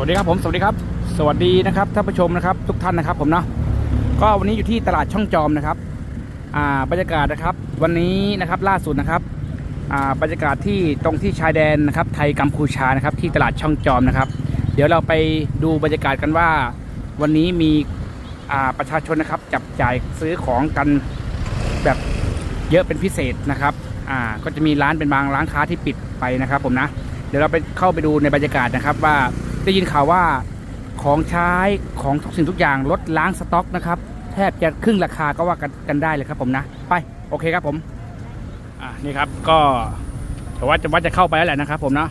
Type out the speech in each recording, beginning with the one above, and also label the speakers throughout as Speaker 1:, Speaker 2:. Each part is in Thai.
Speaker 1: วัสดีครับผมสวัสดีครับ สวัสดีนะครับท่านผู้ชมนะครับ ทุกท่านนะครับ ผมเนาะก็วันนี้อยู่ที่ตลาดช่องจอมนะครับ อ่าบรรยากาศนะครับ วันนี้นะครับล่าสุดนะครับอ่าบรรยากาศที่ตรงที่ชายแดนนะครับ ไทยกัมพูชานะครับ ที่ตลาดช่องจอมนะครับ เดี๋ยวเราไปดูบรรยากาศกันว่า วันนี้มีอ่าประชาชนนะครับ จับจ่ายซื้อของกันแบบเยอะเป็นพิเศษนะครับอ่าก็จะมีร้านเป็นบางร้านค้าที่ปิดไปนะครับ ผมนะ เดี๋ยวเราไปเข้าไปดูในบรรยากาศนะครับว่า ได้ยินข่าวว่าของใช้ของทุกสิ่งทุกอย่างลดล้างสต็อกนะครับ แทบจะครึ่งราคาก็ว่ากันกันได้เลยครับผมนะ ไปโอเคครับผม อ่านี่ครับก็แต่ว่าจะว่าจะเข้าไปแล้วแหละนะครับ ผมเนาะ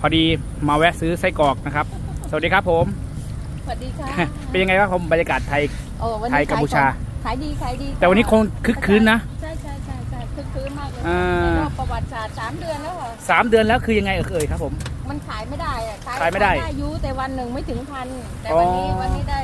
Speaker 1: พอดีมาแวะซื้อไส้กรอกนะครับ สวัสดีครับผม
Speaker 2: สวัสดีค่ะ
Speaker 1: เป็นยังไงครับผมบรรยากาศไทย
Speaker 2: โอ้วัน
Speaker 1: ไท
Speaker 2: นี้
Speaker 1: ยกัมพูชา
Speaker 2: ขายดีขายดี
Speaker 1: แต่วันนี้คงคึกคืนนะ
Speaker 2: ใช่ใช่ใช่ใช่คึกคืนมากเลย
Speaker 1: อ่า
Speaker 2: ในรอบประวัติศาสตร์สามเดือนแล้วเหรอ
Speaker 1: สามเดือนแล้วคือยังไงเอ่ยครับผม
Speaker 2: มันขายไม่ได้อะ
Speaker 1: ขายไม่ได้
Speaker 2: อายุแต่วันหนึ่งไม่ถึงพันแต่
Speaker 1: อ๋อ
Speaker 2: วันนี้วันนี้ได้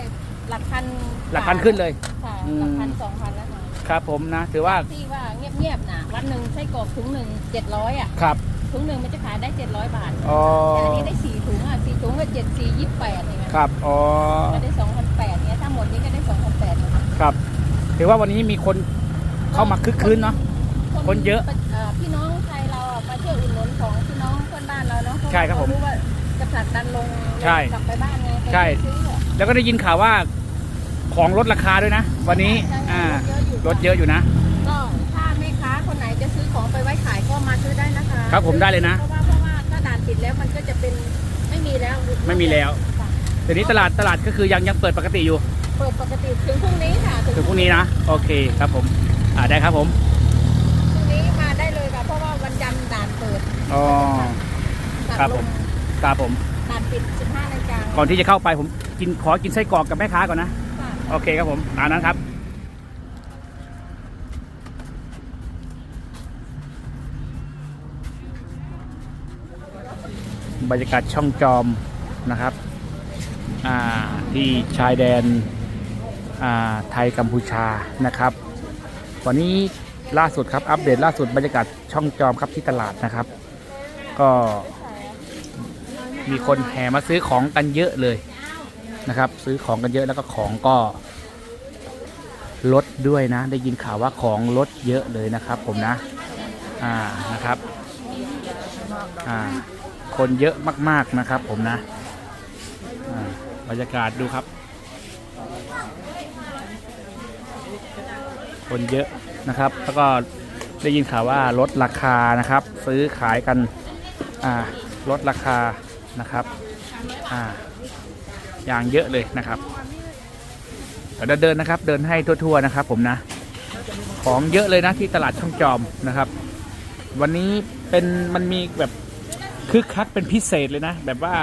Speaker 2: หลักพัน
Speaker 1: หลักพันขึ้นเลย
Speaker 2: ค่ะ
Speaker 1: อืม
Speaker 2: หลักพันสองพันแล้วค่ะ
Speaker 1: ครับผมนะ ถือว่า
Speaker 2: ที่ว่าเงียบๆน่ะวันหนึ่งไส้กรอกถุงหนึ่งเจ็ดร้อยอะ
Speaker 1: ครับ
Speaker 2: ถุงหนึ่งมันจะขายได้เจ็ดร้อยบาท
Speaker 1: อ๋อ
Speaker 2: แต่อันนี้ได้สี่ถุงอะสี่ถุงก็เจ็ดสี่ยี่สิบแปดเองอะ
Speaker 1: ครับอ๋อ
Speaker 2: ก็ได้สองพันแปดเนี่ยถ้าหมดนี้ก็ได้สองพันแปด
Speaker 1: ครับถือว่าวันนี้มีคนเข้ามาคึกคืนเนาะ คนเยอะ
Speaker 2: พี่น้อง
Speaker 1: ใช่ครับผม
Speaker 2: เาว่าจะผลักดันลง
Speaker 1: ใช่
Speaker 2: กลับไปบ้านไง
Speaker 1: ใช่
Speaker 2: ไปซื้ออะ
Speaker 1: แล้วก็ได้ยินข่าวว่าของลดราคาด้วยนะ วันนี้
Speaker 2: ใช่
Speaker 1: อ่า
Speaker 2: ใช่
Speaker 1: ลดเยอะอยู่นะ
Speaker 2: ก็ถ้าแม่ค้าคนไหนจะซื้อของไปไว้ขายก็มาซื้อได้นะคะ
Speaker 1: ครับผมได้เลยนะ
Speaker 2: เพราะว่าเพราะว่าถ้าด่านปิดแล้วมันก็จะเป็นไม่มีแล้ว
Speaker 1: ไม่มีแล้ว
Speaker 2: ค่ะ
Speaker 1: เดี๋ยวนี้ตลาดตลาดก็คือยังยังเปิดปกติอยู่
Speaker 2: เปิดปกติถึงพรุ่งนี้ค่ะ
Speaker 1: ถึงพรุ่งนี้นะโอเคครับผมอ่าได้ครับผม
Speaker 2: พรุ่งนี้มาได้เลยค่ะเพราะว่าวันจันทร์ด่านเปิด
Speaker 1: อ๋อ
Speaker 2: ตัด
Speaker 1: ครับ
Speaker 2: ล
Speaker 1: ผม
Speaker 2: ง
Speaker 1: ครับผม
Speaker 2: ด่านปิด15นาฬิกา
Speaker 1: ก่อนที่จะเข้าไปผมกินขอกินไส้กรอกกับแม่ค้าก่อนนะ
Speaker 2: ค่ะ
Speaker 1: โอเคครับผมตามนั้นครับ บรรยากาศช่องจอมนะครับอ่าที่ชายแดนอ่าไทยกัมพูชานะครับวันนี้ล่าสุดครับอัปเดตล่าสุดบรรยากาศช่องจอมครับที่ตลาดนะครับ ก็ มีคนแห่มาซื้อของกันเยอะเลยนะครับ ซื้อของกันเยอะแล้วก็ของก็ลดด้วยนะ ได้ยินข่าวว่าของลดเยอะเลยนะครับ ผมนะ อ่านะครับ อ่า คนเยอะมาก ๆนะครับ ผมนะบรรยากาศดูครับ คนเยอะนะครับ แล้วก็ได้ยินข่าวว่าลดราคานะครับ ซื้อขายกัน อ่าลดราคา นะครับอ่าอย่างเยอะเลยนะครับเดี๋ยวเราเดินนะครับเดินให้ทั่วๆนะครับ ผมนะ ของเยอะเลยนะที่ตลาดช่องจอมนะครับ วันนี้เป็นมันมีแบบคึกคักเป็นพิเศษเลยนะ แบบว่า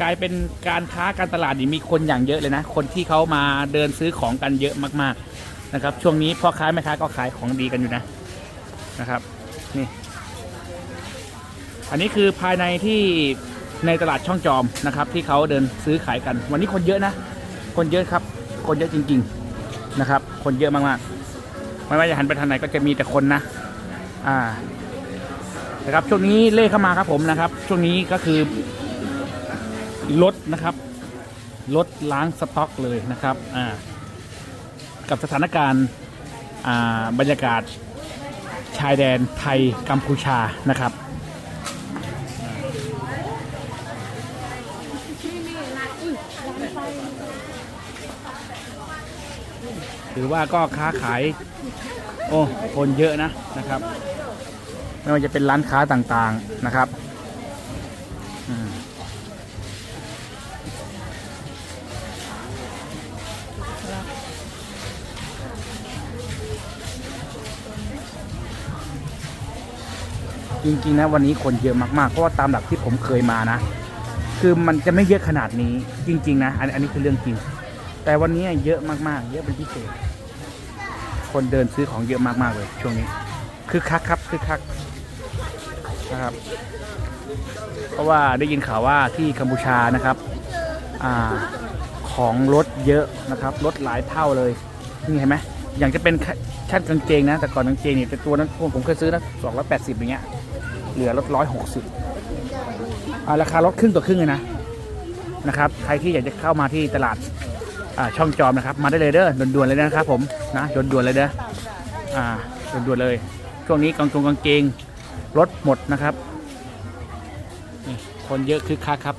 Speaker 1: กลายเป็นการค้าการตลาดนี่มีคนอย่างเยอะเลยนะ คนที่เขามาเดินซื้อของกันเยอะมากๆนะครับ ช่วงนี้พ่อค้าแม่ค้าก็ขายของดีกันอยู่นะนะครับ นี่ อันนี้คือภายในที่ ในตลาดช่องจอมนะครับ ที่เขาเดินซื้อขายกัน วันนี้คนเยอะนะ คนเยอะครับ คนเยอะจริง ๆนะครับ คนเยอะมากๆไม่ว่าจะหันไปทางไหนก็จะมีแต่คนนะ อ่านะครับช่วงนี้เลขเข้ามาครับผมนะครับ ช่วงนี้ก็คือลดนะครับลดล้างสต็อกเลยนะครับอ่ากับสถานการณ์อ่าบรรยากาศชายแดนไทยกัมพูชานะครับ ถือว่าก็ค้าขาย โอ้คนเยอะนะนะครับ ไม่ว่าจะเป็นร้านค้าต่างๆนะครับจริงๆนะวันนี้คนเยอะมากๆเพราะว่าตามหลักที่ผมเคยมานะ คือมันจะไม่เยอะขนาดนี้จริง ๆ นะ อันนี้คือเรื่องจริง แต่วันนี้เยอะมากๆ เยอะเป็นพิเศษ คนเดินซื้อของเยอะมากๆเลย ช่วงนี้คือคักครับคือคักนะครับ เพราะว่าได้ยินข่าวว่าที่กัมพูชานะครับอาของลดเยอะนะครับลดหลายเท่าเลยนี่เห็นไหมอย่างจะเป็นชั้นกางเกงนะ แต่ก่อนกางเกงเนี่เป็นตัวนั้นผมเคยซื้อนะสองร้อยแปดสิบอย่างเงี้ยเหลือลดร้อยหกสิบราคาลดครึ่งต่อครึ่งเลยนะนะครับ ใครที่อยากจะเข้ามาที่ตลาด ช่องจอมนะครับ มาได้เลยเด้อด่วนๆเลยนะครับผมนะด่วนๆเลยเด้ออ่าด่วนๆเลย ช่วงนี้กางกงกางเกงรถหมดนะครับคนเยอะคึกคักครับ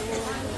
Speaker 2: 何?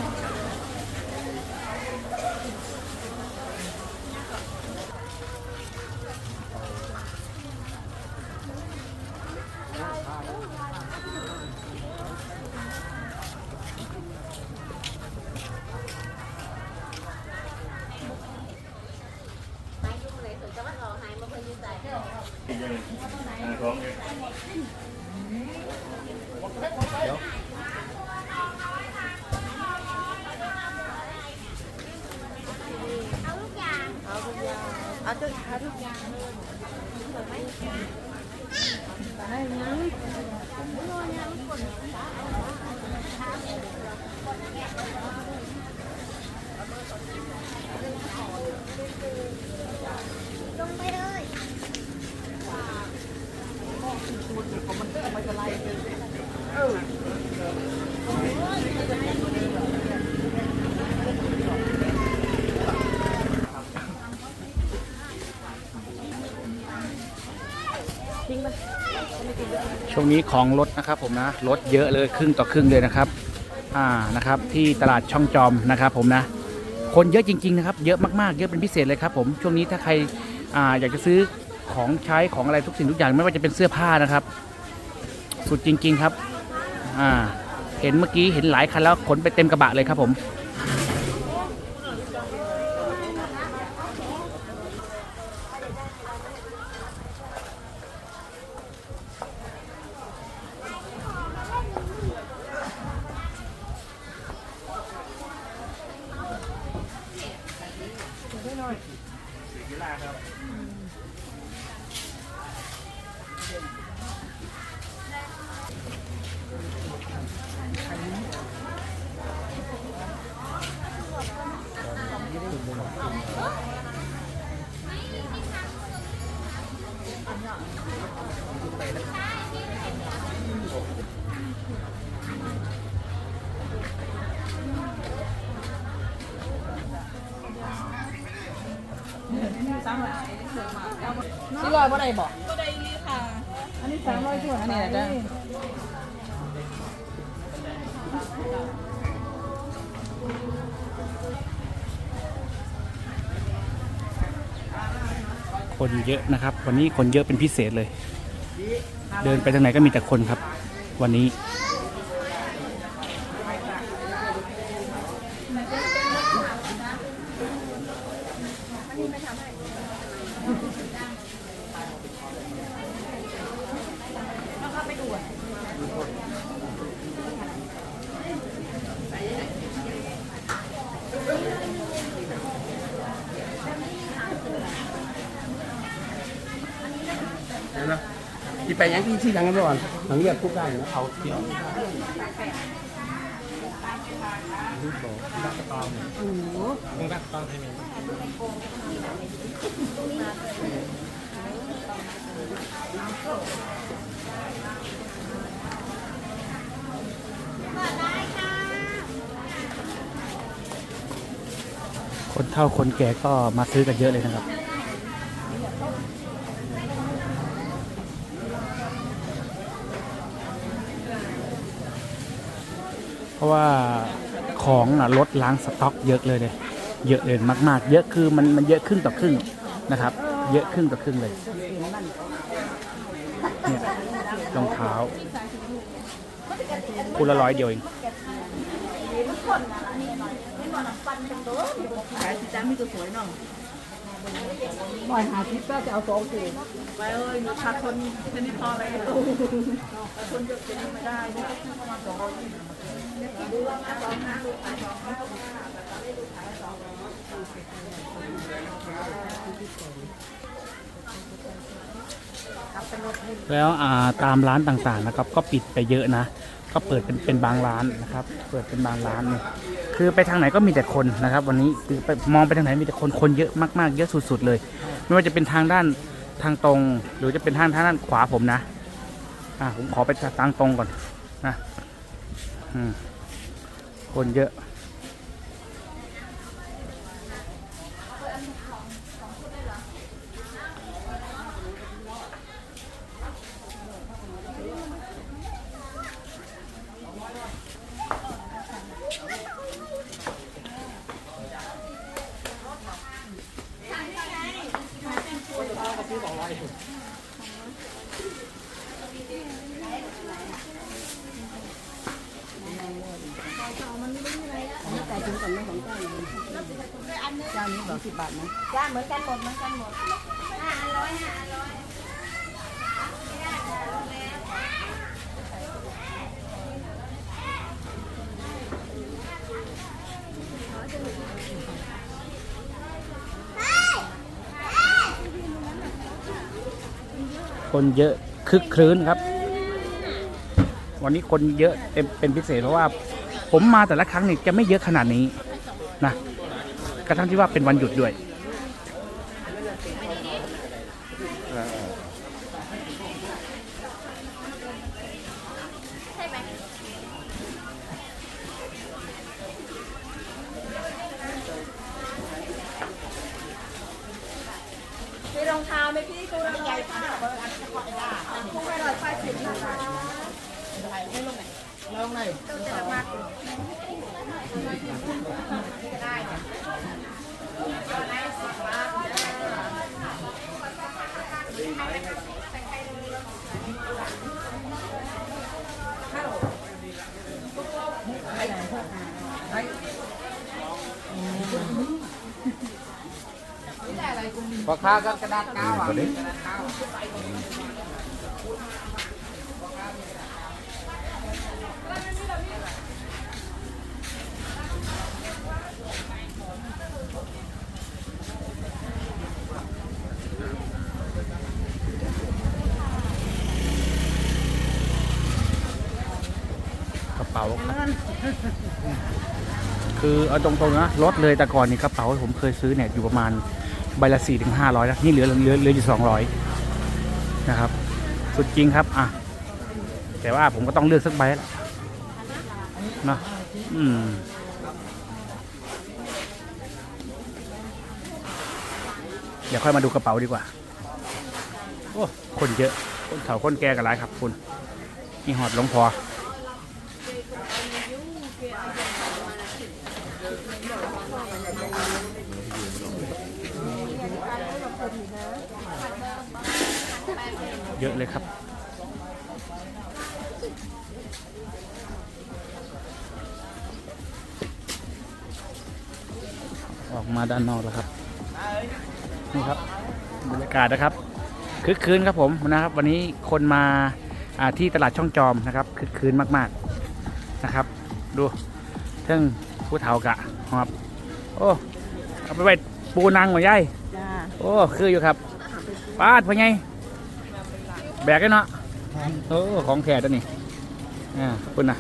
Speaker 1: ช่วงนี้ของลดนะครับผมนะลดเยอะเลยครึ่งต่อครึ่งเลยนะครับอ่านะครับที่ตลาดช่องจอมนะครับผมนะคนเยอะจริงๆนะครับเยอะมากๆเยอะเป็นพิเศษเลยครับผมช่วงนี้ถ้าใครอ่าอยากจะซื้อของใช้ของอะไรทุกสิ่งทุกอย่างไม่ว่าจะเป็นเสื้อผ้านะครับ สุดจริง ๆครับอ่าเห็นเมื่อกี้เห็นหลายคันแล้วขนไปเต็มกระบะเลยครับผม
Speaker 2: สี่ร้อยบ่ได้บอก
Speaker 3: อันนี้สามร้อยส่วนอันนี้จ้ะ
Speaker 1: คนเยอะนะครับ วันนี้คนเยอะเป็นพิเศษเลย เดินไปทางไหนก็มีแต่คนครับ วันนี้
Speaker 4: ที่ ไปยังที่ที่ยังกันก่อนหลังเรียกคุกได้เอาเที่ยวรักตองให้ไหม
Speaker 1: คนเฒ่าคนแก่ก็มาซื้อกันเยอะเลยนะครับ ราะว่าของน่ะลดล้างสต็อกเยอะเลยเลยเยอะเลยมากๆ เยอะคือมันมันเยอะครึ่งต่อครึ่งนะครับ เยอะครึ่งต่อครึ่งเลยเนี่ยรองเท้าคู่ละร้อยเดียวเอง
Speaker 3: ขายสีจ้ามีตัวสวยเนาะบ่อยหาทิปก็จะเอาสองสี่ไปเอ้ยขาดคนแค่นี้พอแล้วคนจะเป็นไม่ได้
Speaker 1: แล้วาตามร้านต่างๆนะครับ ก็ปิดไปเยอะนะ ก็เปิดเป็นเป็นบางร้านนะครับ เปิดเป็นบางร้านเนี่ยคือไปทางไหนก็มีแต่คนนะครับ วันนี้คือไปมองไปทางไหนมีแต่คนคนเยอะมากๆเยอะสุดๆเลย ไม่ว่าจะเป็นทางด้านทางตรง หรือจะเป็นทางทางด้านขวาผมนะอ่าผมขอไปทางตรงก่อนนะอืม คนเยอะ
Speaker 3: เจ้านี้บอกสิบบาทนะ
Speaker 2: จ้าเหมือนกันหมดเหมือนกันหมดห้าอันร้อยห้าอันร้อย
Speaker 1: คนเยอะคึกครื้นครับ วันนี้คนเยอะเต็มเป็นพิเศษเพราะว่า ผมมาแต่ละครั้งเนี่ยจะไม่เยอะขนาดนี้นะกระทั่งที่ว่าเป็นวันหยุดด้วย
Speaker 2: พอ
Speaker 4: ข้าก็กระดาษก้าวอะ
Speaker 1: กระเป๋าค รับคือเอาตรงๆนะลดเลยแต่ก่อนนี่กระเป๋าผมเคยซื้อเนี่ยอยู่ประมาณใบละสี่ถึงห้าร้อยแล้วนี่เหลือเหลือเหลืออยู่สองร้อยนะครับ สุดจริงครับอะแต่ว่าผมก็ต้องเลือกสักใบล้วเนะอืมเดี๋ยวค่อยมาดูกระเป๋าดีกว่า โอ้ คนเยอะ คนเฒ่าคนแก่กันหลายครับคุณนี่หอดลงพอ เยอะเลยครับ ออกมาด้านนอกแล้วครับ นี่ครับบรรยากาศนะครับคึกคืนครับผมนะครับ วันนี้คนมาอ่าที่ตลาดช่องจอมนะครับคึกคืนมากๆนะครับ ดูเท่งผู้เฒ่ากะครับโอ้เอาไปไว้ปูนางหัวใหญ่
Speaker 3: จ้า
Speaker 1: โอ้คืออยู่ครับปาดพะไง แบกกันเนาะโอ้ของแท้ตัวนี้อ่าขอบคุณนะ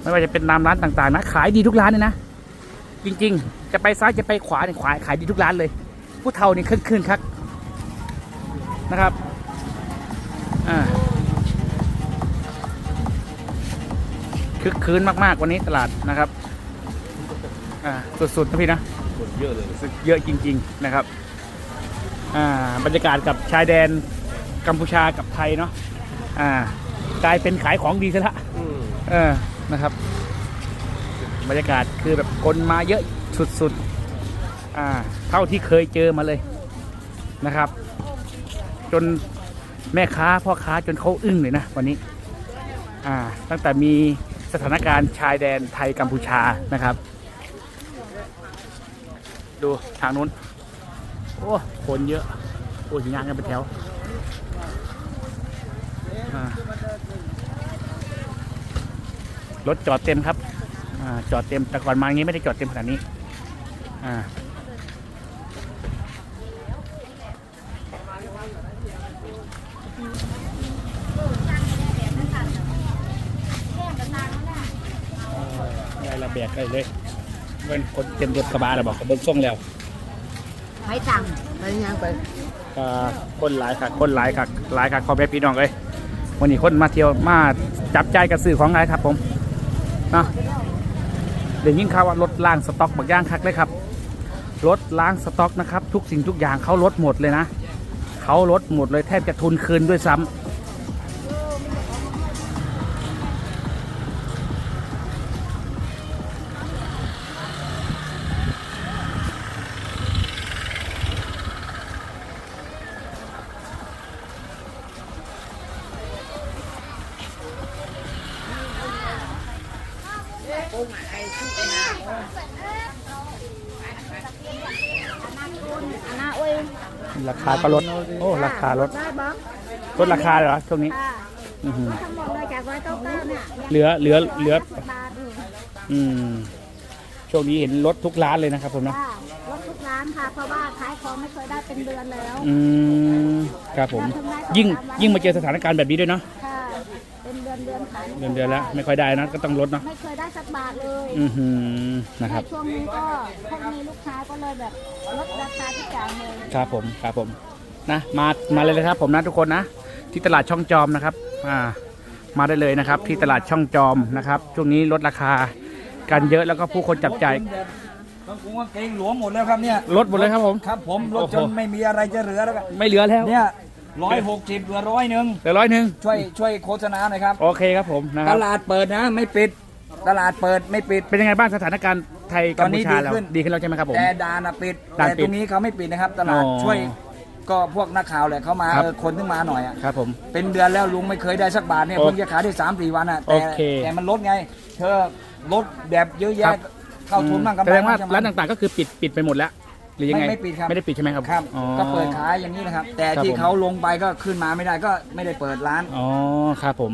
Speaker 1: ไม่ว่าจะเป็นตามร้านต่างๆนะขายดีทุกร้านเลยนะจริงๆ จะไปซ้ายจะไปขวาเนี่ยขวาขายดีทุกร้านเลย ผู้เฒ่านี่ขึ้นขึ้นครับนะครับอ่าคึกคืนมากๆวันนี้ตลาดนะครับอ่าสุดๆนะพี่นะ
Speaker 4: เยอะเลย
Speaker 1: รู้สึกเยอะจริง ๆ นะครับอ่าบรรยากาศกับชายแดน กัมพูชากับไทยเนาะอ่ากลายเป็นขายของดีซะละ
Speaker 4: อืม
Speaker 1: เออนะครับ บรรยากาศคือแบบคนมาเยอะสุดๆอ่าเท่าที่เคยเจอมาเลยนะครับ จนแม่ค้าพ่อค้าจนเขาอึ้งเลยนะวันนี้อ่าตั้งแต่มีสถานการณ์ชายแดนไทยกัมพูชานะครับ ดูทางนู้นโอ้คนเยอะโอ้ยงานกันเป็นแถว รถจอดเต็มครับอจอดเต็มแต่ก่อนมางี้ไม่ได้จอดเต็มขนาดนี้อ่าได้ระเบียดได้เลยเป็นคนเต็มรถกระบะแล้วบอกเบิ้งส่วงแล้ว
Speaker 2: ไม่ตัง
Speaker 3: ไปยังไป
Speaker 1: คนหลายค่ะคนหลายค่ะหลายค่ะขอแม่พี่น้องเลยวันนี้คนมาเที่ยวมาจับใจกับสื่อของไรครับผม นะเดี๋ยวยิ่งข่าวว่ารถล้างสต็อกบักย่างคักเลยครับรถล้างสต็อกนะครับ ทุกสิ่งทุกอย่างเขาลดหมดเลยนะเขาลดหมดเลยแทบจะทุนคืนด้วยซ้ำาคาก็ลด โอ้ ราคาลด
Speaker 2: ได้บ้าง
Speaker 1: ลดราคาเลยเหรอช่วงนี้
Speaker 2: ค่ะ
Speaker 1: อื้อหือ
Speaker 2: ทั้งหมดเลยจากร้อยเก้าเก้าเนี่ย
Speaker 1: เหลือ เหลือ เหลือ
Speaker 2: สิบบาทเอง
Speaker 1: อืม ช่วงนี้เห็นลดทุกร้านเลยนะครับผมนะ
Speaker 2: ค่ะลดทุกร้านค่ะ เพราะว่าขายของไม่เคยได้เป็นเดือนแล้ว
Speaker 1: อืม ครับผม ยิ่ง ยิ่งมาเจอสถานการณ์แบบนี้ด้วยเนาะ
Speaker 2: ค่ะเป็นเดือนเดือนขาย
Speaker 1: เดือนเดือนแล้วไม่ค่อยได้นะก็ต้องลดเนาะ
Speaker 2: ไม่เคยได้สักบาทเลย
Speaker 1: อือหือนะครับ
Speaker 2: ในช่วงนี้ก็พวกมีลูกค้าก็เลยแบบลดราคาทุกอย่างเลย
Speaker 1: ครับผมครับผมนะมามาเลยนะครับผมนะทุกคนนะ ที่ตลาดช่องจอมนะครับอ่ามาได้เลยนะครับ ที่ตลาดช่องจอมนะครับช่วงนี้ลดราคากันเยอะแล้วก็ผู้คนจับจ่าย
Speaker 5: บางกรุงกางเกงหลวมหมดแล้วครับเนี่ย
Speaker 1: ลดหมดเลยครับผม
Speaker 5: ครับผมรถจ
Speaker 1: โอ้
Speaker 5: น
Speaker 1: โห
Speaker 5: ไม่มีอะไรจะเหลือแล้วครับ
Speaker 1: ไม่เหลือแล้ว
Speaker 5: เนี่ย ร้อยหกสิบเหลือร้อยหนึ่ง
Speaker 1: เหลือร้อยหนึ่ง
Speaker 5: ช่วยช่วยโฆษณาหน่อยครับ
Speaker 1: โอเคครับผมนะค
Speaker 5: ต
Speaker 1: รับ
Speaker 5: ลาดเปิดนะ ไม่ปิด ตลาดเปิดไม่ปิด
Speaker 1: เป็นยังไงบ้างสถานการณ์ไทยกัมพูชา
Speaker 5: ตอนนี้
Speaker 1: แล้ว
Speaker 5: ดีขึ้น
Speaker 1: ดีขึ้นแล้วใช่ไหมครับผม
Speaker 5: แต่ดานอะปิด
Speaker 1: ด่าน
Speaker 5: แต่
Speaker 1: ปิด
Speaker 5: ตรงนี้เขาไม่ปิดนะครับ ตลาด
Speaker 1: อ๋อ
Speaker 5: ช่วยก็พวกนักข่าวแหละเขามา
Speaker 1: ครับ
Speaker 5: เออคนถึงมาหน่อยอะ
Speaker 1: ครับผม
Speaker 5: เป็นเดือนแล้วลุงไม่เคยได้สักบาทเนี่ย
Speaker 1: โอ
Speaker 5: เพิ่งจะขายได้สามสี่วันอะแต่
Speaker 1: โอเค
Speaker 5: แต่มันลดไง เธอลดแบบเยอะ
Speaker 1: ครั
Speaker 5: แยะ
Speaker 1: บ
Speaker 5: เข้าทุนบ้างกำไร
Speaker 1: แสดงว่า
Speaker 5: บ้ใช่ไหม
Speaker 1: ร้านต่างๆก็คือปิดปิดไปหมดแล้ว หรือยังไง
Speaker 5: ไม่ไม่ปิดครับ
Speaker 1: ไม่ได้ปิดใช่ไหมครับ
Speaker 5: ครับ
Speaker 1: อ๋อ
Speaker 5: ก็เปิดขายอย่างนี้นะครับ แต่
Speaker 1: ครับ
Speaker 5: ที่
Speaker 1: ผม
Speaker 5: เขาลงไปก็ขึ้นมาไม่ได้ก็ไม่ได้เปิดร้าน
Speaker 1: อ๋อครับผม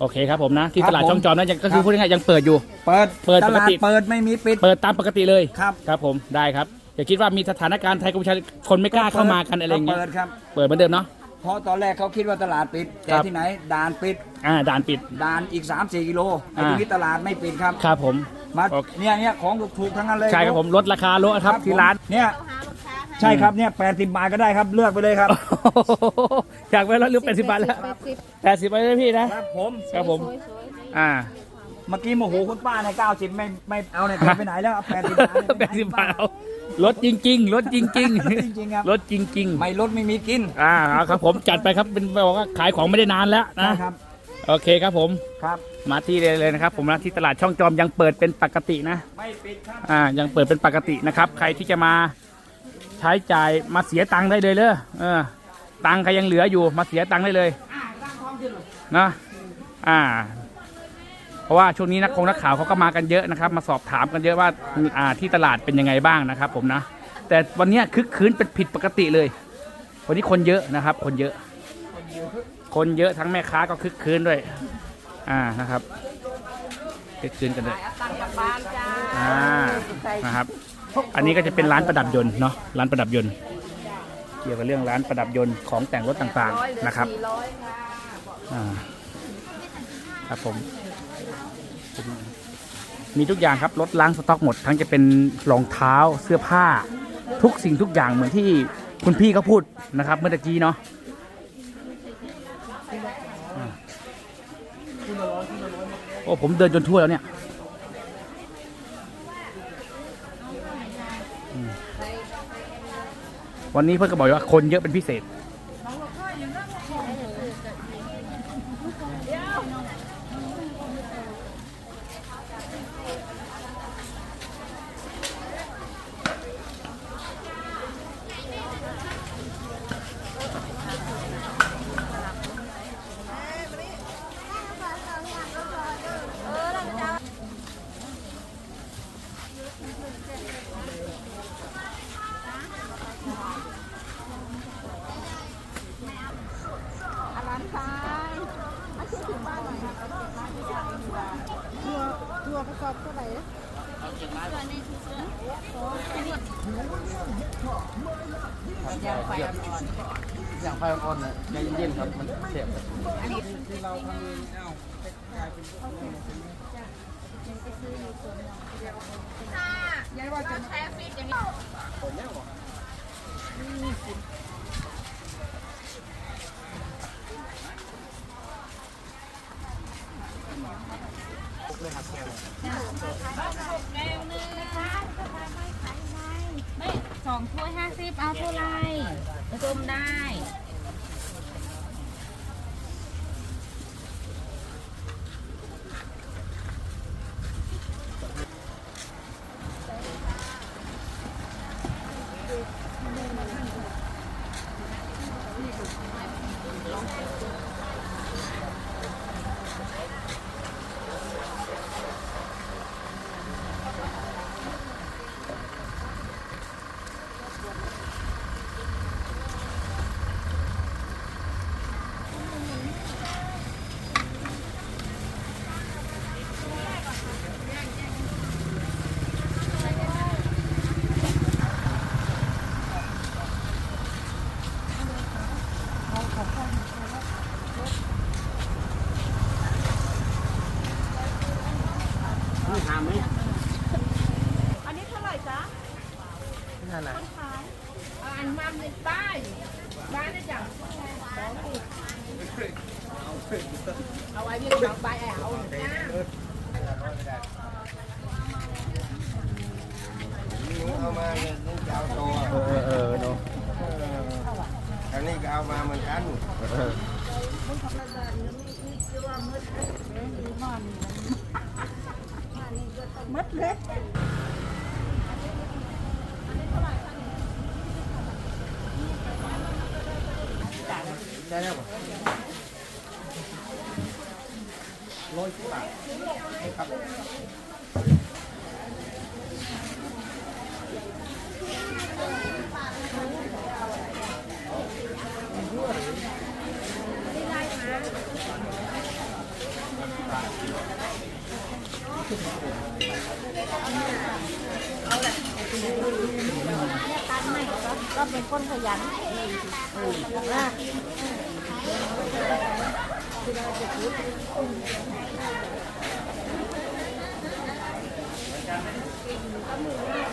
Speaker 1: โอเคครับผมนะ ที่
Speaker 5: ครับ
Speaker 1: ตลาด
Speaker 5: ผม
Speaker 1: ช่องจอมนั่นยังก็คือ
Speaker 5: ครับ
Speaker 1: พูดง่ายๆยังเปิดอยู่
Speaker 5: เปิด
Speaker 1: เปิด
Speaker 5: ต
Speaker 1: ปก
Speaker 5: ลาด
Speaker 1: ติ
Speaker 5: เปิดไม่มีปิด
Speaker 1: เปิดตามปกติเลย
Speaker 5: ครับ
Speaker 1: ครับผมได้ครับอย่าคิดว่ามีสถานการณ์ไทยกัมพูชาคนไม่กล้าเข้ามากันอะไรอย่างเงี้ย
Speaker 5: เปิดครับ
Speaker 1: เปิดเหมือนเดิมเนาะ
Speaker 5: เพราะตอนแรกเขาคิดว่าตลาดปิด แต่
Speaker 1: ครับ
Speaker 5: ที่ไหนด่านปิด
Speaker 1: อ่าด่านปิด
Speaker 5: ด่านอีก 3-4 กิโลไอ้
Speaker 1: อ่า
Speaker 5: ตรงนี้ตลาดไม่ปิดครับ
Speaker 1: ครับผม
Speaker 5: มา
Speaker 1: โอเค
Speaker 5: เนี่ยเนี่ยของถูกๆทั้งนั้นเลย
Speaker 1: ใช่ครับผมลดราคาลดครับที่ร้าน
Speaker 5: เนี่ยใช่ครับเนี่ยแปดสิบบาทก็ได้ครับเลือกไปเลยครับ
Speaker 1: อยากไปแล้วหรือแปดสิบบาทแล้วแปดสิบไปเลยพี่นะ ครับ
Speaker 5: ผม
Speaker 1: ครับผม อ่า
Speaker 5: เมื่อกี้โมโหคุณป้าในเก้าสิบไม่ไม่เอาเนี่ยไปไหนแล้วแปดสิบบาท
Speaker 1: แปดสิบบาทเอาลดจริงๆลดจริง
Speaker 5: จริงๆครับ
Speaker 1: ๆลดจริง
Speaker 5: ไม่ลดไม่มีกิน
Speaker 1: ๆอ่าเอาครับผมจัดไปครับเป็นบอกว่าขายของไม่ได้นานแล้วนะ
Speaker 5: นะครับ
Speaker 1: โอเคครับผม
Speaker 5: ครับ
Speaker 1: มาที่เลยเลยนะครับ ผมนะที่ตลาดช่องจอมยังเปิดเป็นปกตินะ
Speaker 5: ไม่ปิดครับ
Speaker 1: อ่ายังเปิดเป็นปกตินะครับ ใครที่จะมาใช้จ่ายมาเสียตังค์ได้เลยเลยเออตังค์ใครยังเหลืออยู่มาเสียตังค์ได้เลยนะอ่า เพราะว่าช่วงนี้นักคงนักข่าวเขาก็มากันเยอะนะครับ มาสอบถามกันเยอะว่าอ่าที่ตลาดเป็นยังไงบ้างนะครับ ผมนะแต่วันเนี้ยคึกคืนเป็นผิดปกติเลย วันนี้คนเยอะนะครับ คนเยอะ คนเยอะทั้งแม่ค้าก็คึกคืนด้วย อ่านะครับ คึกคืนกันเลย
Speaker 3: ตังกับบ้านจ้า
Speaker 1: อ่านะครับ อันนี้ก็จะเป็นร้านประดับยนต์เนาะร้านประดับยนต์ เกี่ยวกับเรื่องร้านประดับยนต์ของแต่งรถต่างๆนะครับ
Speaker 3: อ่า
Speaker 1: ครับผมมีทุกอย่างครับรถล้างสต็อกหมด ทั้งจะเป็นรองเท้าเสื้อผ้า ทุกสิ่งทุกอย่างเหมือนที่คุณพี่เขาพูดนะครับ เมื่อตะกี้เนาะอ่า โอ้ผมเดินจนทั่วแล้วเนี่ยวันนี้เพื่อนก็บอกว่าคนเยอะเป็นพิเศษ
Speaker 2: อย่างไฟอ่อน
Speaker 4: อยางไฟอ่อนเนี่ยใจเย็นๆครับ มันเสียบ
Speaker 6: อันนี้เราเองเกายเป็
Speaker 7: นว่า
Speaker 2: จะแชร์ฟิตย่งนี้ มได้ ไหม ร้อ
Speaker 3: ยสิบบา
Speaker 7: ท
Speaker 3: ครับก็เป็
Speaker 6: นคนขยันมาก
Speaker 3: Thank you.